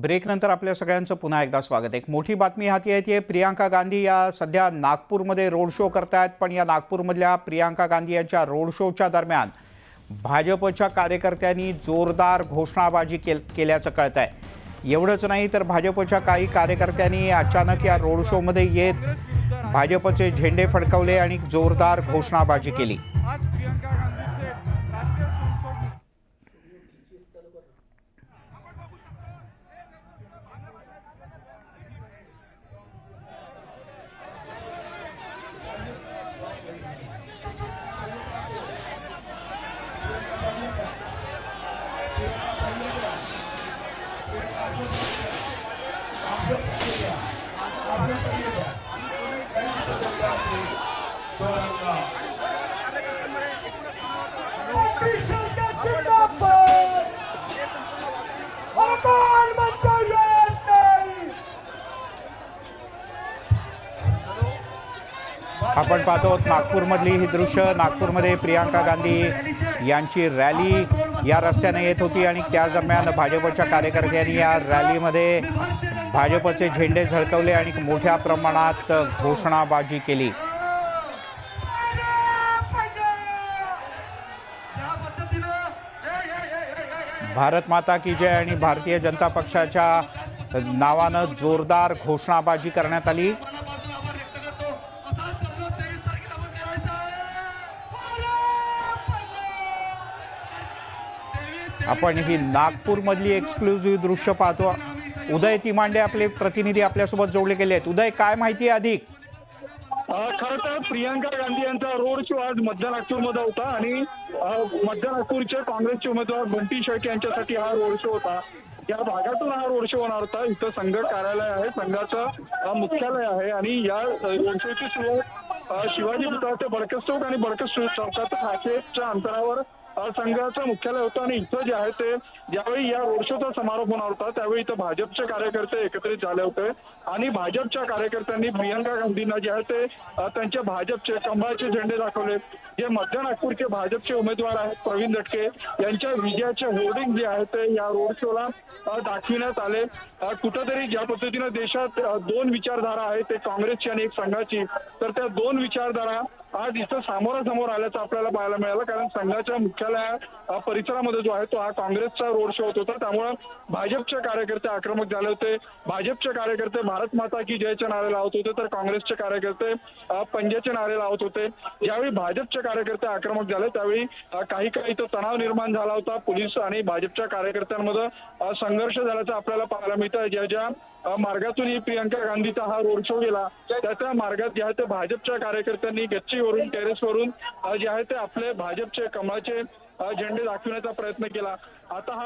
ब्रेकनंतर आपल्या सगळ्यांचं पुन्हा एकदा स्वागत. आहे एक मोठी बातमी हाती येते. प्रियांका गांधी या सध्या नागपूरमध्ये रोड शो करतायत पण या नागपूरमधल्या प्रियांका गांधी यांच्या रोड शोच्या दरम्यान भाजपच्या कार्यकर्त्यांनी जोरदार घोषणाबाजी केल केल्याचं कळत आहे एवढंच नाही तर भाजपच्या काही कार्यकर्त्यांनी अचानक या रोड शोमध्ये येत भाजपचे झेंडे फडकवले आणि जोरदार घोषणाबाजी केली. आपण पाहतो आहोत नागपूरमधली ही दृश्य. नागपूरमध्ये प्रियांका गांधी यांची रॅली या रस्त्याने येत होती आणि त्याच दरम्यान भाजपच्या कार्यकर्त्यांनी या रॅलीमध्ये भाजपचे झेंडे झळकवले आणि मोठ्या प्रमाणात घोषणाबाजी केली. भारत माता की जय आणि भारतीय जनता पक्षाच्या नावानं जोरदार घोषणाबाजी करण्यात आली. आपण ही नागपूरमधली एक्सक्लुझिव्ह दृश्य पाहतो. उदय तिमांडे आपले प्रतिनिधी आपल्यासोबत जोडले गेले आहेत. उदय काय माहिती आहे अधिक खरं तर प्रियंका गांधी यांचा रोड शो आज मध्य नागपूरमध्ये होता आणि मध्य नागपूरचे काँग्रेसचे उमेदवार बंटी शेट यांच्यासाठी हा रोड शो होता. या भागातून हा रोड शो होणार होता. इथं संघ कार्यालय आहे. संघाचं मुख्यालय आहे. आणि या रोड शोची सुरुवात शिवाजी पुतळा ते बडकस चौक आणि बडकस चौकात हाकेच्या अंतरावर संघाचं मुख्यालय होतं आणि इथं जे आहे ते ज्यावेळी या रोड शोचा समारोप होणार होता त्यावेळी इथं भाजपचे कार्यकर्ते एकत्रित झाले होते. आणि भाजपच्या कार्यकर्त्यांनी प्रियंका गांधींना जे आहे ते त्यांचे भाजपचे कमळाचे झेंडे दाखवले. जे मध्य नागपूरचे भाजपचे उमेदवार आहेत प्रवीण दटके यांच्या विजयाचे होर्डिंग जे आहे ते या रोड शोला दाखविण्यात आले. कुठंतरी ज्या पद्धतीनं देशात दोन विचारधारा आहेत ते काँग्रेसची आणि एक संघाची तर त्या दोन विचारधारा आज इथं सामोरासमोर आल्याचं आपल्याला पाहायला मिळालं. कारण संघाच्या मुख्यालया परिसरामध्ये जो आहे तो हा काँग्रेसचा रोड शो होत होता. त्यामुळे भाजपचे कार्यकर्ते आक्रमक झाले होते. भाजपचे कार्यकर्ते भारत माता की जयचे नारे लावत होते तर काँग्रेसचे कार्यकर्ते पंजाचे नारे लावत होते. ज्यावेळी भाजपचे कार्यकर्ते आक्रमक झाले त्यावेळी काही काही इथं तणाव निर्माण झाला होता. पोलीस आणि भाजपच्या कार्यकर्त्यांमध्ये संघर्ष झाल्याचं आपल्याला पाहायला मिळतं ज्या ज्या मार्गातून ही प्रियंका गांधीचा हा रोड शो गेला. त्या त्या मार्गात जे आहे ते भाजपच्या कार्यकर्त्यांनी गच्चीवरून टेरेसवरून जे आहे ते आपले भाजपचे कमळाचे झेंडे दाखवण्याचा प्रयत्न केला. आता हा